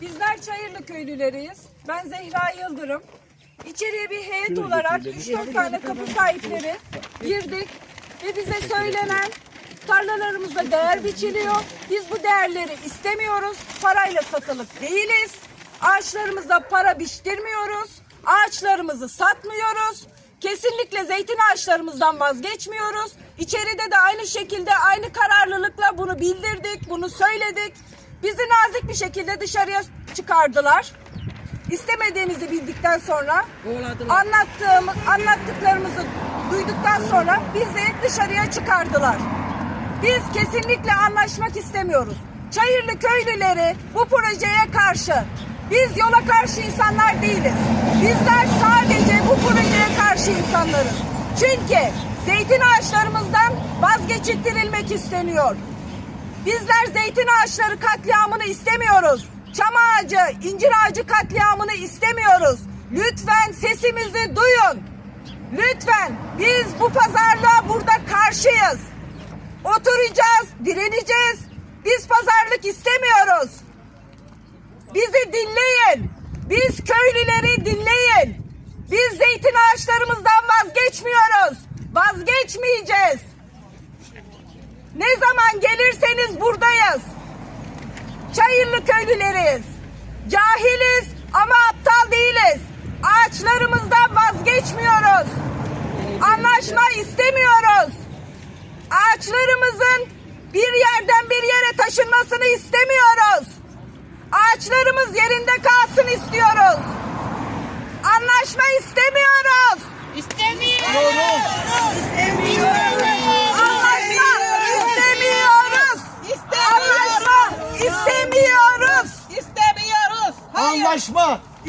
Bizler Çayırlı köylüleriyiz. Ben Zehra Yıldırım. İçeriye bir heyet olarak 3-4 tane kapı sahipleri girdik ve bize söylenen tarlalarımıza değer biçiliyor. Biz bu değerleri istemiyoruz. Parayla satılık değiliz. Ağaçlarımıza para biçtirmiyoruz. Ağaçlarımızı satmıyoruz. Kesinlikle zeytin ağaçlarımızdan vazgeçmiyoruz. İçeride de aynı şekilde aynı kararlılıkla bunu bildirdik, bunu söyledik. Bizi nazik bir şekilde dışarıya çıkardılar. İstemediğimizi bildikten sonra anlattığım, anlattıklarımızı duyduktan sonra bizi dışarıya çıkardılar. Biz kesinlikle anlaşmak istemiyoruz. Çayırlı köylüleri bu projeye karşı. Biz yola karşı insanlar değiliz. Bizler sadece bu projeye karşı insanlarız. Çünkü zeytin ağaçlarımızdan vazgeçittirilmek isteniyor. Bizler zeytin ağaçları katliamını istemiyoruz. Çam ağacı, incir ağacı katliamını istemiyoruz. Lütfen sesimizi duyun. Lütfen biz bu pazarlığa burada karşıyız. Oturacağız, direneceğiz. Biz pazarlık istemiyoruz. Bizi dinleyin. Biz köylüleri dinleyin. Biz zeytin ağaçlarımızdan vazgeçmiyoruz. Vazgeçmeyeceğiz. Gelirseniz buradayız. Çayırlı köylüleriz. Cahiliz ama aptal değiliz. Ağaçlarımızdan vazgeçmiyoruz. Anlaşma istemiyoruz. Ağaçlarımızın bir yerden bir yere taşınmasını istemiyoruz. Ağaçlarımız yerinde kalsın istiyoruz. Anlaşma istemiyoruz. İstemiyoruz. Anlaşma